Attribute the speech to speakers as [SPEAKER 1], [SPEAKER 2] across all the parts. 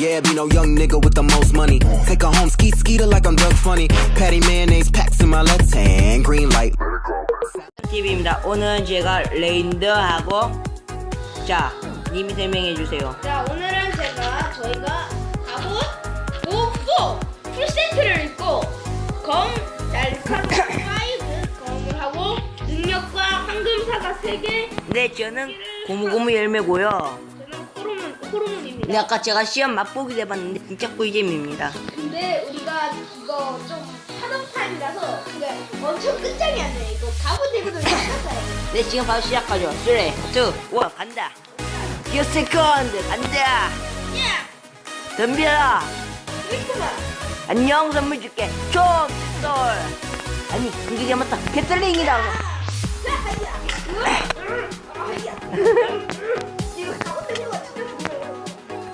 [SPEAKER 1] Yeah, be no young nigga with the most money. Take her home, skeet skeeter like I'm Doug Funny. Patty mayonnaise packs in my left hand. Green light.
[SPEAKER 2] TV입니다. 오늘은 제가 레인더하고 자 님이 설명해 주세요.
[SPEAKER 3] 자 오늘은 제가 저희가 갑옷, 고4 풀세트를 입고 검, 날카로운 5 검을 하고 능력과 황금사가 3개
[SPEAKER 2] 네 저는 고무고무 열매고요. 근데 아까 제가 시험 맛보기 해봤는데 진짜 꿀잼입니다.
[SPEAKER 3] 근데 우리가 이거 좀 하던 타임이라서 그게 엄청 끝장이 안 돼. 이거 갑옷 대고도 괜찮아요.
[SPEAKER 2] 네 지금 바로 시작하죠. 3, 2, 1 간다. 기어 세컨드 간다.
[SPEAKER 3] 야!
[SPEAKER 2] 덤벼라.
[SPEAKER 3] 그랬구만.
[SPEAKER 2] 안녕 선물 줄게. 총 쏠. 아니 그게 잘못다. 캐틀링이라고.
[SPEAKER 3] 자, 하이야.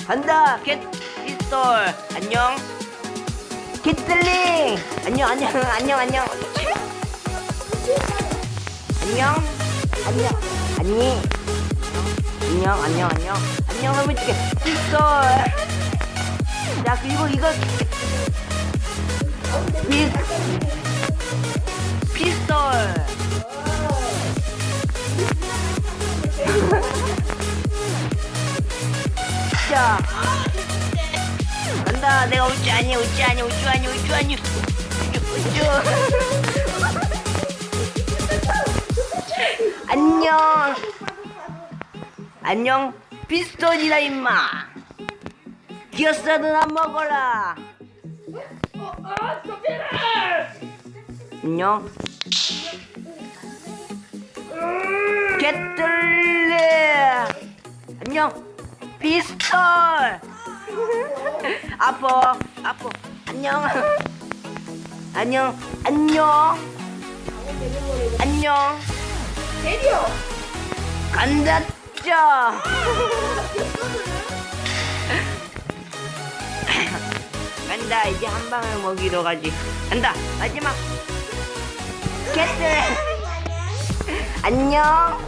[SPEAKER 2] 간다. 캣 피스톨. 안녕. 캐틀링. 안녕 안녕 안녕 안녕. 안녕. 안녕. 안녕. 안녕 안녕 안녕. 안녕 선물 줄게. 피스톨. 자 그리고 이거 피 피스톨. 자. 간다. 내가 울줄 아니 울줄 아니 울줄 아니 울줄 아니 울줄 안녕. 안녕 피스톤이다 임마. 기어스라도 나 먹어라. 안녕. 안녕 피스톨 아파 아파 안녕. 안녕 안녕. 안녕.
[SPEAKER 3] 데리어.
[SPEAKER 2] 간다 짜. 간다 이제 한 방을 먹이러 가지. 간다 마지막. 개들 안녕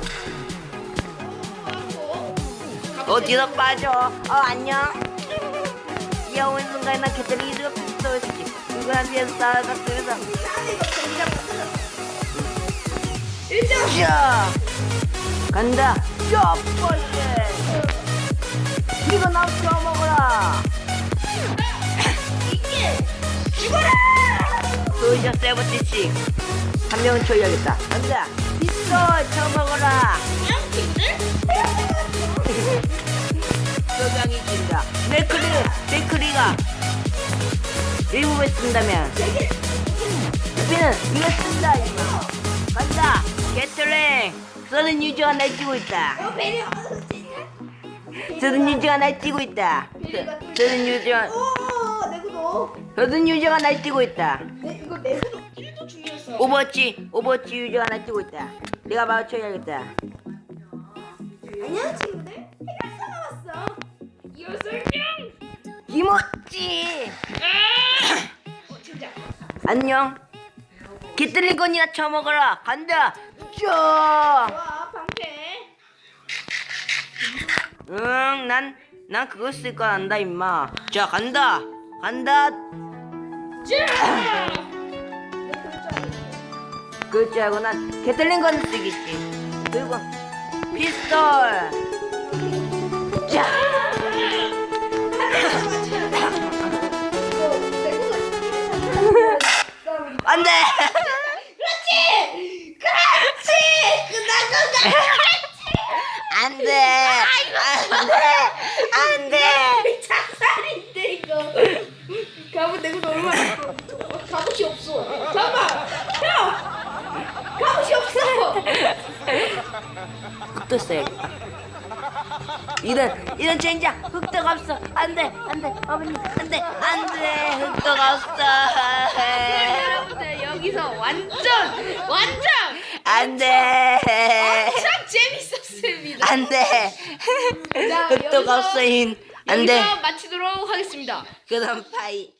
[SPEAKER 2] 어디서 빠져? 어 안녕. 귀여운 순간에 나 개들이 이렇게 쏘였지 누구한테 싸워갔으면서
[SPEAKER 3] 일점.
[SPEAKER 2] 자 간다! 첫 번째 이거 나 써먹어라!
[SPEAKER 3] 이게 죽어라.
[SPEAKER 2] 소이저 세븐티씩 한 명은 쳐야겠다. 간다! 피스톨 쳐먹어라!
[SPEAKER 3] 그냥 팀들?
[SPEAKER 2] 소장이 진다. 네크리 네크리가 일부에 쓴다면. 우리는 이거 쓴다 이거. 간다. 게틀링. 서든 유저가 날 뛰고 있다. 서든 유저가 날 뛰고 있다. 서든 유저.
[SPEAKER 3] 오.
[SPEAKER 2] 서든 유저가 날 뛰고 있다.
[SPEAKER 3] 내 이거 내구도 1도 중요했어.
[SPEAKER 2] 오버워치 오버워치 유저가 날 뛰고 있다. 내가 바로 쳐야겠다.
[SPEAKER 3] 안녕 친구
[SPEAKER 2] 안녕 게틀링 건이나 쳐먹어라 간다
[SPEAKER 3] 쭉와 방패.
[SPEAKER 2] 응, 난, 난 그거 쓸 거 안다, 임마. 자, 간다. 간다.
[SPEAKER 3] 자.
[SPEAKER 2] 그럴 줄 알고 난 게틀링 건 쓰겠지. 그리고 피스톨. 자, 안 돼.
[SPEAKER 3] 그렇지! 그렇지! 끝난 건가?
[SPEAKER 2] 안 돼. 안 돼. 안 돼.
[SPEAKER 3] 작살인데 이거 갑옷 내고 얼마나 있어? 어, 갑옷이 없어 잠깐만 형! 갑옷이 없어
[SPEAKER 2] 흑도 써야겠다. 이런, 이런 젠장. 흑도가 없어. 안 돼. 안 돼. 어머니. 안 돼. 안 돼. 흑도가 없어.
[SPEAKER 3] 여기서 완전 완전
[SPEAKER 2] 안 돼.
[SPEAKER 3] 엄청 재밌었습니다
[SPEAKER 2] 안 돼.
[SPEAKER 3] 자,
[SPEAKER 2] 흑도가
[SPEAKER 3] 여기서-
[SPEAKER 2] 없어, 인. 안 돼.
[SPEAKER 3] 여기서 마치도록 하겠습니다
[SPEAKER 2] 그다음 파이.